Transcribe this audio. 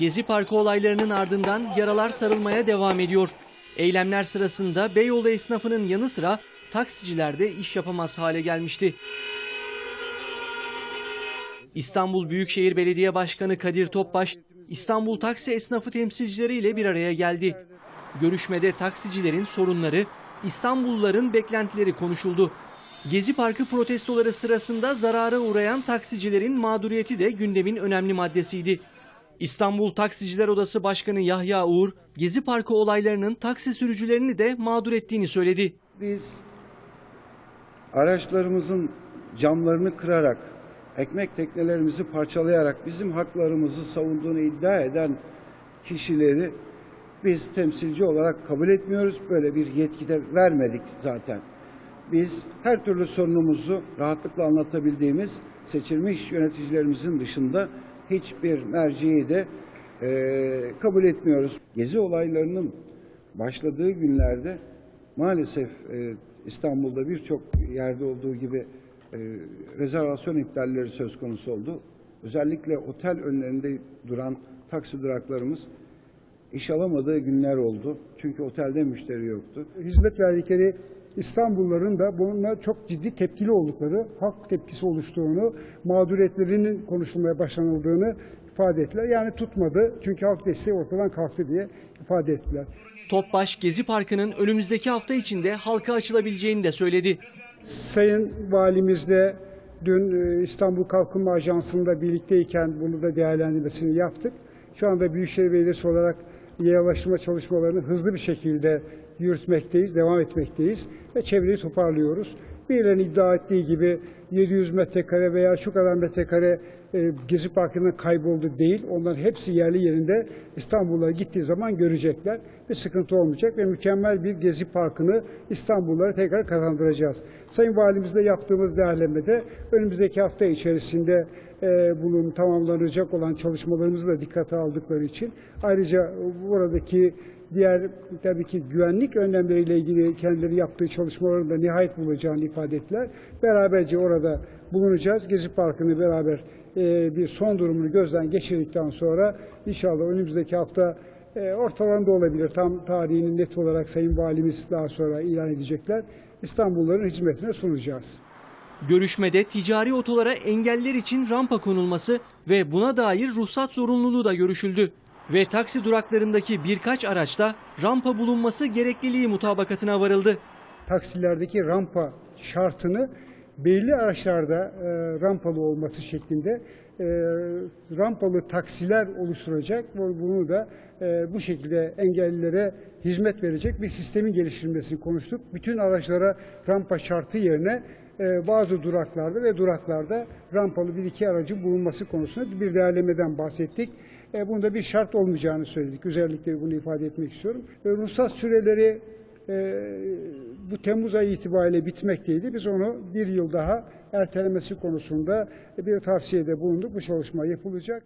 Gezi Parkı olaylarının ardından yaralar sarılmaya devam ediyor. Eylemler sırasında Beyoğlu esnafının yanı sıra taksiciler de iş yapamaz hale gelmişti. İstanbul Büyükşehir Belediye Başkanı Kadir Topbaş, İstanbul taksi esnafı temsilcileriyle bir araya geldi. Görüşmede taksicilerin sorunları, İstanbulluların beklentileri konuşuldu. Gezi Parkı protestoları sırasında zarara uğrayan taksicilerin mağduriyeti de gündemin önemli maddesiydi. İstanbul Taksiciler Odası Başkanı Yahya Uğur, Gezi Parkı olaylarının taksi sürücülerini de mağdur ettiğini söyledi. Biz araçlarımızın camlarını kırarak, ekmek teknelerimizi parçalayarak bizim haklarımızı savunduğunu iddia eden kişileri biz temsilci olarak kabul etmiyoruz. Böyle bir yetki de vermedik zaten. Biz her türlü sorunumuzu rahatlıkla anlatabildiğimiz seçilmiş yöneticilerimizin dışında hiçbir merciyi de eee, kabul etmiyoruz. Gezi olaylarının başladığı günlerde maalesef e, İstanbul'da birçok yerde olduğu gibi e, rezervasyon iptalleri söz konusu oldu. Özellikle otel önlerinde duran taksi duraklarımız iş alamadığı günler oldu. Çünkü otelde müşteri yoktu. hizmet verdikleri İstanbulluların da bununla çok ciddi tepkili oldukları, halk tepkisi oluştuğunu, mağduriyetlerinin konuşulmaya başlanıldığını ifade ettiler. Yani tutmadı çünkü halk desteği ortadan kalktı diye ifade ettiler. Topbaş, Gezi Parkı'nın önümüzdeki hafta içinde halka açılabileceğini de söyledi. Sayın Valimizle dün e, İstanbul Kalkınma Ajansı'nda birlikteyken bunu da değerlendirmesini yaptık. Şu anda Büyükşehir Belediyesi olarak yayalaştırma çalışmalarını hızlı bir şekilde yürütmekteyiz, devam etmekteyiz ve çevreyi toparlıyoruz. Birilerinin iddia ettiği gibi 700 metrekare veya şu kadar metrekare e, Gezi Parkı'ndan kayboldu değil. Onların hepsi yerli yerinde İstanbul'a gittiği zaman görecekler. Bir sıkıntı olmayacak ve mükemmel bir Gezi Parkı'nı İstanbullulara tekrar kazandıracağız. Sayın Valimizle yaptığımız değerlemede önümüzdeki hafta içerisinde bunun tamamlanacak olan çalışmalarımızı da dikkate aldıkları için ayrıca buradaki diğer tabii ki güvenlik önlemleriyle ilgili kendileri yaptığı çalışmaların da nihayet bulacağını ifade ettiler. Beraberce orada bulunacağız. Gezi Parkı'nı beraber e, bir son durumunu gözden geçirdikten sonra inşallah önümüzdeki hafta e, ortalarında olabilir. Tam tarihini net olarak Sayın Valimiz daha sonra ilan edecekler. İstanbulluların hizmetine sunacağız. Görüşmede ticari otolara engeller için rampa konulması ve buna dair ruhsat zorunluluğu da görüşüldü. Ve taksi duraklarındaki birkaç araçta rampa bulunması gerekliliği mutabakatına varıldı. taksilerdeki rampa şartını belli araçlarda e, rampalı olması şeklinde e, rampalı taksiler oluşturacak ve bunu da e, bu şekilde engellilere hizmet verecek bir sistemin geliştirilmesini konuştuk. Bütün araçlara rampa şartı yerine e, bazı duraklarda ve duraklarda rampalı bir iki aracın bulunması konusunda bir değerlemeden bahsettik. Bunda bir şart olmayacağını söyledik. Özellikle bunu ifade etmek istiyorum. E, ruhsat süreleri bu Temmuz ayı itibariyle bitmekteydi. Biz onu bir yıl daha ertelemesi konusunda bir tavsiyede bulunduk. Bu çalışma yapılacak.